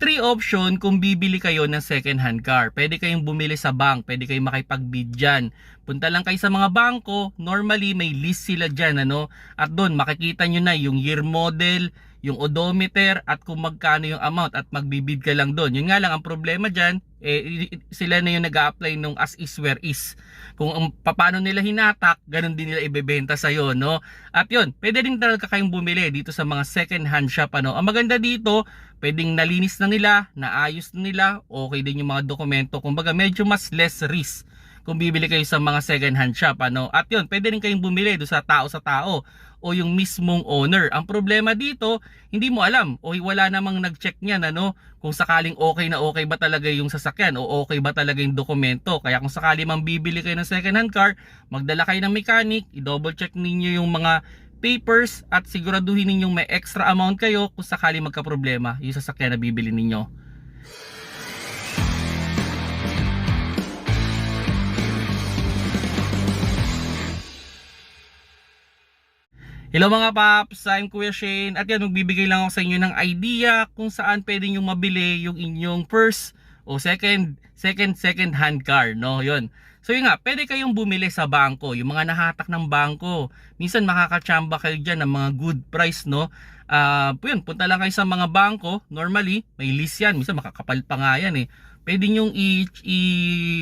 three option kung bibili kayo ng second hand car. Pwede kayong bumili sa bank, pwede kayong makipag-bid dyan. Punta lang kayo sa mga bangko, normally may list sila dyan, ano? At doon makikita nyo na yung year model, yung odometer, at kung magkano yung amount at magbibid ka lang doon. Yun nga lang, ang problema dyan, eh, sila na yung nag apply nung as is where is. Kung um, paano nila hinatak, ganun din nila ibebenta sa'yo, no? At yun, pwede rin talaga kayong bumili dito sa mga second hand shop, ano? Ang maganda dito, pwedeng nalinis na nila, naayos na nila, okay din yung mga dokumento. Kumbaga medyo mas less risk kung bibili kayo sa mga second hand shop ano? At yun pwede rin kayong bumili do sa tao sa tao o yung mismong owner. Ang problema dito hindi mo alam o wala namang nag-check niyan ano? Kung sakaling okay na okay ba talaga yung sasakyan o okay ba talaga yung dokumento. Kaya kung sakali mang bibili kayo ng second hand car magdala kayo ng mechanic i-double check ninyo yung mga papers at siguraduhin ninyong may extra amount kayo kung sakali magka-problema yung sasakyan na bibili ninyo. Hello mga paps, I'm Kuya Shane. At yan magbibigay lang ako sa inyo ng idea kung saan pwede nyo mabili yung inyong first o second second second hand car no? Yon so yun nga pwede kayong bumili sa bangko yung mga nahatak ng bangko. Minsan makakachamba kayo dyan ng mga good price no? Ah, yun punta lang kayo sa mga bangko. Normally may list yan. Minsan makakapal pa nga yan eh. Pwede nyo i, i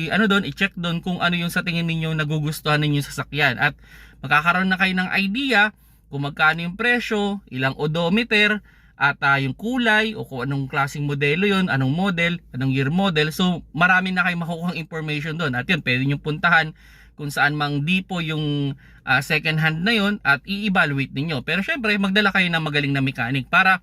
ano doon i-check doon kung ano yung sa tingin ninyo nagugustuhan ninyo sa sasakyan. At magkakaroon na kayo ng idea kung magkano yung presyo, ilang odometer, at ah, yung kulay o kung anong klaseng modelo yon, anong model, anong year model. So marami na kayong makukuha information doon. At yun, pwede nyo puntahan kung saan mang dipo yung ah, second hand na yon at i-evaluate ninyo. Pero syempre, magdala kayo ng magaling na mechanic para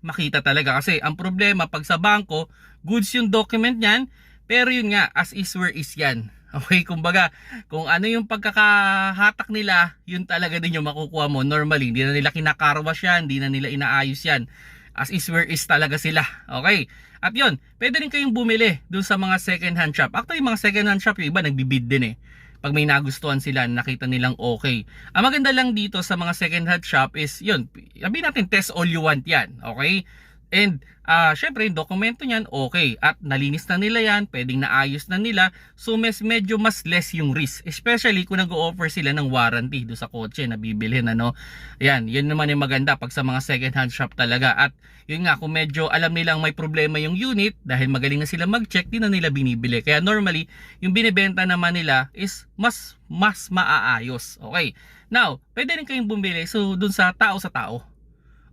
makita talaga. Kasi ang problema pag sa bangko, goods yung document niyan, pero yun nga, as is where is yan. Okay, kumbaga, kung ano yung pagkakahatak nila, yun talaga din yung makukuha mo. Normally, hindi na nila kinakarwas yan, hindi na nila inaayos yan. As is where is talaga sila. Okay? At yun, pwede rin kayong bumili dun sa mga second hand shop. Actually, yung mga second hand shop, yung iba nagbibid din eh. Pag may nagustuhan sila, nakita nilang okay. Ang maganda lang dito sa mga second hand shop is, yun, sabihin natin test all you want yan. Okay? And ah syempre yung dokumento niyan okay at nalinis na nila yan, pwedeng naayos na nila. So mes medyo mas less yung risk, especially kung nag-o-offer sila ng warranty do sa kotse na bibilhin ano. Yan, yun naman yung maganda pag sa mga second hand shop talaga. At yun nga kung medyo alam nilang may problema yung unit dahil magaling na sila mag-check, di na nila binibili. Kaya normally yung binibenta naman nila is mas mas maaayos. Okay. Now, pwede rin kayong bumili so dun sa tao sa tao.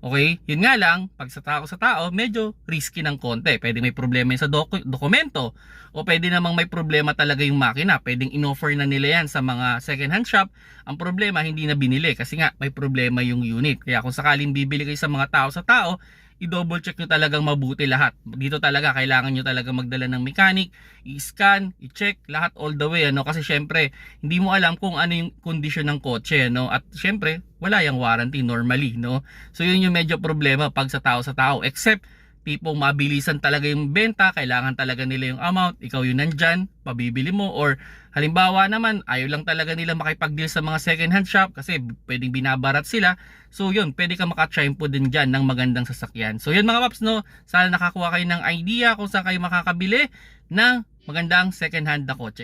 Okay? Yun nga lang, pag sa tao sa tao, medyo risky ng konti. Pwede may problema sa doku- dokumento o pwede namang may problema talaga yung makina. Pwedeng inoffer na nila yan sa mga second hand shop. Ang problema, hindi na binili kasi nga may problema yung unit. Kaya kung sakaling bibili kayo sa mga tao sa tao, i-double check nyo talagang mabuti lahat. Dito talaga, kailangan nyo talaga magdala ng mechanic, i-scan, i-check, lahat all the way. Ano? Kasi syempre, hindi mo alam kung ano yung condition ng kotse. No? At syempre, wala yung warranty normally. No? So yun yung medyo problema pag sa tao sa tao. Except, tipong mabilisan talaga yung benta, kailangan talaga nila yung amount, ikaw yun nandyan, pabibili mo, or halimbawa naman, ayaw lang talaga nila makipag-deal sa mga second hand shop kasi pwedeng binabarat sila. So yun, pwede ka makatsyempo din dyan ng magandang sasakyan. So yun mga paps, no, sana nakakuha kayo ng idea kung saan kayo makakabili ng magandang second hand na kotse.